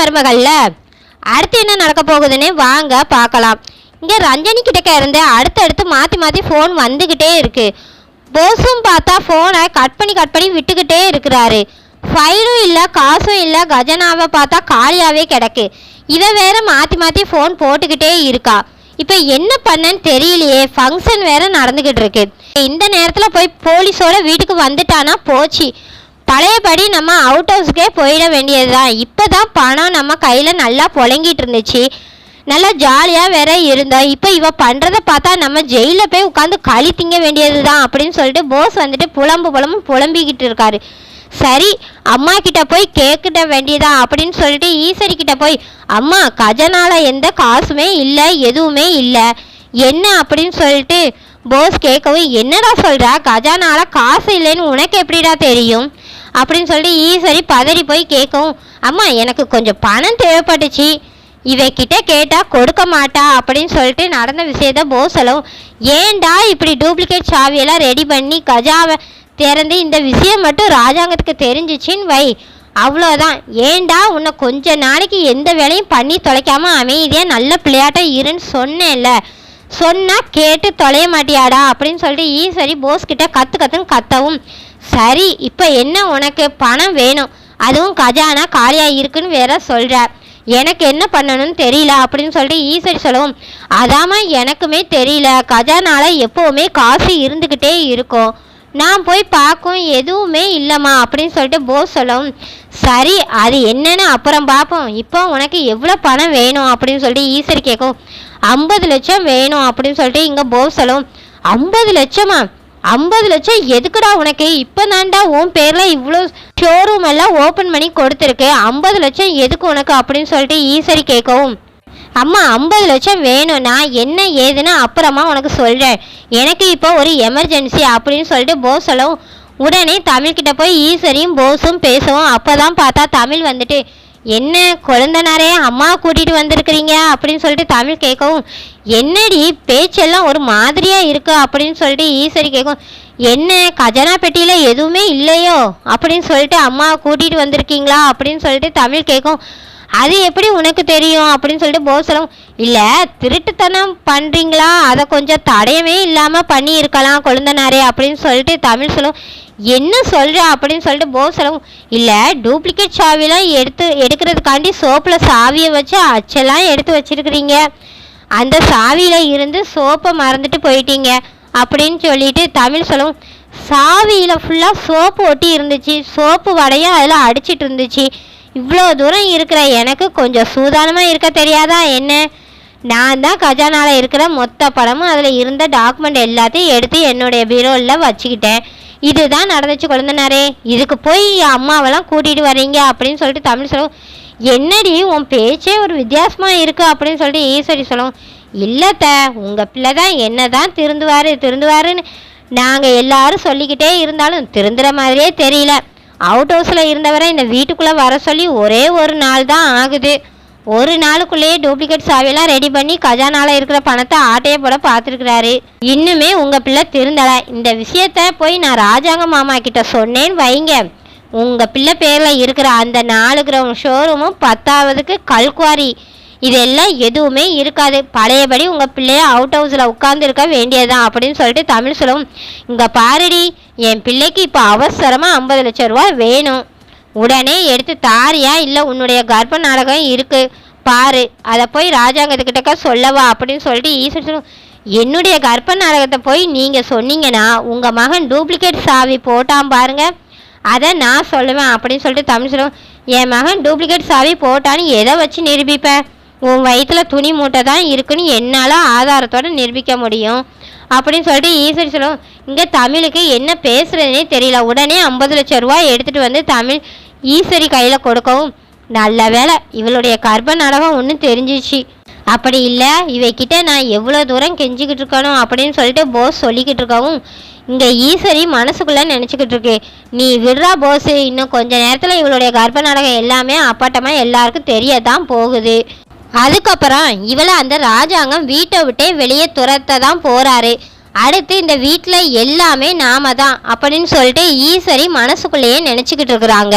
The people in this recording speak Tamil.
மருமகள்ல. அடுத்து என்ன நடக்க போகுதுன்னு வாங்க பார்க்கலாம். இங்கே ரஞ்சனி கிட்டக்க இருந்து அடுத்தடுத்து மாற்றி மாற்றி ஃபோன் வந்துக்கிட்டே இருக்கு. போஸும் பார்த்தா ஃபோனை கட் பண்ணி கட் பண்ணி விட்டுக்கிட்டே இருக்கிறாரு. ஃபைலும் இல்லை காசும் இல்லை கஜனாவை பார்த்தா காலியாகவே கிடக்கு. இதை வேற மாற்றி மாற்றி ஃபோன் போட்டுக்கிட்டே இருக்கா. இப்போ என்ன பண்ணன்னு தெரியலையே ஃபங்க்ஷன் வேற நடந்துக்கிட்டு இருக்கு. இந்த நேரத்தில் போய் போலீஸோட வீட்டுக்கு வந்துட்டானா போச்சு. பழையபடி நம்ம அவுட் ஹவுஸ்க்கே போயிட வேண்டியது தான் இப்போ தான் பணம் நம்ம கையில் நல்லா புழங்கிட்டு இருந்துச்சு. நல்லா ஜாலியாக வேற இருந்தோம் இப்போ இவ பண்ணுறத பார்த்தா நம்ம ஜெயிலில் போய் உட்காந்து களி திங்க வேண்டியது தான் அப்படின்னு சொல்லிட்டு போஸ் வந்துட்டு புலம்பு புலம்பு புலம்பிக்கிட்டு இருக்காரு. சரி அம்மா கிட்ட போய் கேட்கிட்ட வேண்டியதா அப்படின்னு சொல்லிட்டு ஈஸ்வரி கிட்ட போய் அம்மா கஜனால எந்த காசுமே இல்லை எதுவுமே இல்லை. என்ன? அப்படின்னு சொல்லிட்டு போஸ் கேட்கவும் என்னடா சொல்ற? கஜானால காசு இல்லைன்னு உனக்கு எப்படிடா தெரியும்? அப்படின்னு சொல்லிட்டு ஈஸ்வரி பதறி போய் கேட்கவும் அம்மா எனக்கு கொஞ்சம் பணம் தேவைப்பட்டுச்சு. இவகிட்ட கேட்டால் கொடுக்க மாட்டா. அப்படின்னு சொல்லிட்டு நடந்த விஷயத்த போஸ் சொல்லவும் ஏன்டா இப்படி டூப்ளிகேட் சாவியெல்லாம் ரெடி பண்ணி கஜாவை திறந்து இந்த விஷயம் மட்டும் ராஜாங்கத்துக்கு தெரிஞ்சிச்சின்னு வை. அவ்வளோதான் ஏன்டா உன்னை கொஞ்ச நாளைக்கு எந்த வேலையும் பண்ணி தொலைக்காமல் அமைதியாக நல்ல பிள்ளையாட்டம் இருன்னு சொன்னேன்ல. சொன்னால் கேட்டு தொலைய மாட்டியாடா அப்படின்னு சொல்லிட்டு ஈஸ்வரி போஸ் கிட்ட கற்று கற்றுன்னு கத்தவும். சரி இப்போ என்ன உனக்கு பணம் வேணும்? அதுவும் கஜானா காலியாக இருக்குன்னு வேற சொல்ற. எனக்கு என்ன பண்ணணும்னு தெரியல அப்படின்னு சொல்லிட்டு ஈஸ்வரி சொல்லவும். அதாம்மா எனக்குமே தெரியல. கஜானால எப்போவுமே காசு இருந்துக்கிட்டே இருக்கும். நான் போய் பார்க்கும் எதுவுமே இல்லைம்மா அப்படின்னு சொல்லிட்டு போஸ் சொல்லவும். சரி அது என்னன்னு அப்புறம் பார்ப்போம். இப்போ உனக்கு எவ்வளோ பணம் வேணும் அப்படின்னு சொல்லிட்டு ஈஸ்வரி கேட்கும் ஐம்பது லட்சம் வேணும் அப்படின்னு சொல்லிட்டு இங்கே போஸ் ஐம்பது லட்சமா? ஐம்பது லட்சம் எதுக்குடா உனக்கு? இப்போ தான்டா உன் பேரில் இவ்வளோ ஷோரூம் எல்லாம் ஓப்பன் பண்ணி கொடுத்துருக்கு. ஐம்பது லட்சம் எதுக்கு உனக்கு அப்படின்னு சொல்லிட்டு ஈசரி கேட்கவும். அம்மா ஐம்பது லட்சம் வேணும். நான் என்ன ஏதுன்னு அப்புறமா உனக்கு சொல்கிறேன் எனக்கு இப்போ ஒரு எமர்ஜென்சி அப்படின்னு சொல்லிட்டு போஸ் சொல்லவும் உடனே தமிழ்கிட்ட போய் ஈஸ்வரியும் போஸும் பேசவும். அப்போ தான் பார்த்தா தமிழ் வந்துட்டு என்ன குழந்தனாரே அம்மா கூட்டிகிட்டு வந்திருக்கிறீங்க? அப்படின்னு சொல்லிட்டு தமிழ் கேட்கவும் என்னடி பேச்செல்லாம் ஒரு மாதிரியாக இருக்கு? அப்படின்னு சொல்லிட்டு ஈஸ்வரி கேட்கும் என்ன கஜனா பெட்டியில் எதுவுமே இல்லையோ? அப்படின்னு சொல்லிட்டு அம்மா கூட்டிகிட்டு வந்திருக்கீங்களா? அப்படின்னு சொல்லிட்டு தமிழ் கேட்கும் அது எப்படி உனக்கு தெரியும்? அப்படின்னு சொல்லிட்டு போஸ் சொல்லும் இல்லை திருட்டுத்தனம் பண்ணுறீங்களா அதை கொஞ்சம் தடையவே இல்லாமல் பண்ணியிருக்கலாம் கொழுந்தனாரே அப்படின்னு சொல்லிட்டு தமிழ் சொல்லும் என்ன சொல்கிற அப்படின்னு சொல்லிட்டு போஸ் சொல்லவும் இல்லை டூப்ளிகேட் சாவிலாம் எடுத்து எடுக்கிறதுக்காண்டி சோப்பில் சாவியை வச்சு அச்செல்லாம் எடுத்து வச்சிருக்கிறீங்க. அந்த சாவியில் இருந்து சோப்பை மறந்துட்டு போயிட்டீங்க அப்படின்னு சொல்லிட்டு தமிழ் சொல்லும். சாவியில் ஃபுல்லாக சோப்பு ஒட்டி இருந்துச்சு. சோப்பு வடையும் அதில் அடிச்சிட்டு இருந்துச்சு. இவ்வளோ தூரம் இருக்கிற எனக்கு கொஞ்சம் சூதானமாக இருக்க தெரியாதா என்ன? நான் தான் கஜானாவில் இருக்கிற மொத்த படமும் அதில் இருந்த டாக்குமெண்ட் எல்லாத்தையும் எடுத்து என்னுடைய பீரோவில் வச்சுக்கிட்டேன். இதுதான் நடந்துச்சு குழந்தனாரே. இதுக்கு போய் அம்மாவெல்லாம் கூட்டிகிட்டு வர்றீங்க அப்படின்னு சொல்லிட்டு தமிழ் சொல்லுவோம் என்னடி உன் பேச்சே ஒரு வித்தியாசமாக இருக்குது அப்படின்னு சொல்லிட்டு ஈஸ்வரி சொல்லுவோம் இல்லைத்த உங்கள் பிள்ளை தான் என்ன தான் திருந்துவார் திருந்துவாருன்னு நாங்கள் எல்லாரும் சொல்லிக்கிட்டே இருந்தாலும் திருந்துற மாதிரியே தெரியல. அவுட் ஹவுஸில் இருந்தவரை இந்த வீட்டுக்குள்ளே வர சொல்லி ஒரே ஒரு நாள் தான் ஆகுது. ஒரு நாளுக்குள்ளேயே டூப்ளிகேட் சாவியெல்லாம் ரெடி பண்ணி கஜானால இருக்கிற பணத்தை ஆட்டையை போட பார்த்துருக்குறாரு. இன்னுமே உங்கள் பிள்ளை திருந்தலை. இந்த விஷயத்த போய் நான் ராஜாங்க மாமா கிட்ட சொன்னேன்னு வைங்க. உங்கள் பிள்ளை பேரில் இருக்கிற அந்த நாலு கிரவுண்ட் ஷோரூமும் பத்தாவதுக்கு கல்குவாரி. இதெல்லாம் எதுவுமே இருக்காது. பழையபடி உங்கள் பிள்ளைய அவுட் ஹவுஸில் உட்கார்ந்து இருக்க வேண்டியதுதான் அப்படின்னு சொல்லிட்டு தமிழ் சொல்லவும் இங்கே பாருடி என் பிள்ளைக்கு இப்போ அவசரமாக ஐம்பது லட்சம் ரூபா வேணும். உடனே எடுத்து தாரியா இல்லை உன்னுடைய கர்ப்ப நாடகம் இருக்கு. பாரு அதை போய் ராஜாங்கத்துக்கிட்டக்க சொல்லவா? அப்படின்னு சொல்லிட்டு ஈஸ்வரன் சொல்லுவோம் என்னுடைய கர்ப்ப நாடகத்தை போய் நீங்கள் சொன்னீங்கன்னா உங்கள் மகன் டூப்ளிகேட் சாவி போட்டான் பாருங்க. அதை நான் சொல்லுவேன் அப்படின்னு சொல்லிட்டு தமிழ் சொல்லுவோம் என் மகன் டூப்ளிகேட் சாவி போட்டான்னு எதை வச்சு நிரூபிப்பேன் உன் வயிற்றில் துணி மூட்டை தான் இருக்குன்னு என்னால் ஆதாரத்தோடு நிரூபிக்க முடியும். அப்படின்னு சொல்லிட்டு ஈஸ்வரி சொல்லுவோம் இங்கே தமிழுக்கு என்ன பேசுறதுனே தெரியல. உடனே ஐம்பது லட்சம் ரூபாய் எடுத்துகிட்டு வந்து தமிழ் ஈஸ்வரி கையில் கொடுக்கவும் நல்ல வேலை இவளுடைய கர்ப்ப நாடகம் ஒன்று தெரிஞ்சிச்சு. அப்படி இல்லை இவைக்கிட்ட நான் எவ்வளோ தூரம் கெஞ்சிக்கிட்டு இருக்கணும் அப்படின்னு சொல்லிட்டு போஸ் சொல்லிக்கிட்டு இருக்கவும் இங்கே ஈஸ்வரி மனசுக்குள்ளே நினச்சிக்கிட்டு இருக்கு. நீ விடுறா போஸ் இன்னும் கொஞ்ச நேரத்தில் இவளுடைய கர்ப்ப நாடகம் எல்லாமே அப்பட்டமாக எல்லாருக்கும் தெரிய தான் போகுது. அதுக்கப்புறம் இவளை அந்த ராஜாங்கம் வீட்டை விட்டே வெளியே துரத்த தான் போகிறாரு அடுத்து இந்த வீட்டில் எல்லாமே நாம தான் அப்படின்னு சொல்லிட்டு ஈஸ்வரி மனசுக்குள்ளேயே நினச்சிக்கிட்டு இருக்கிறாங்க.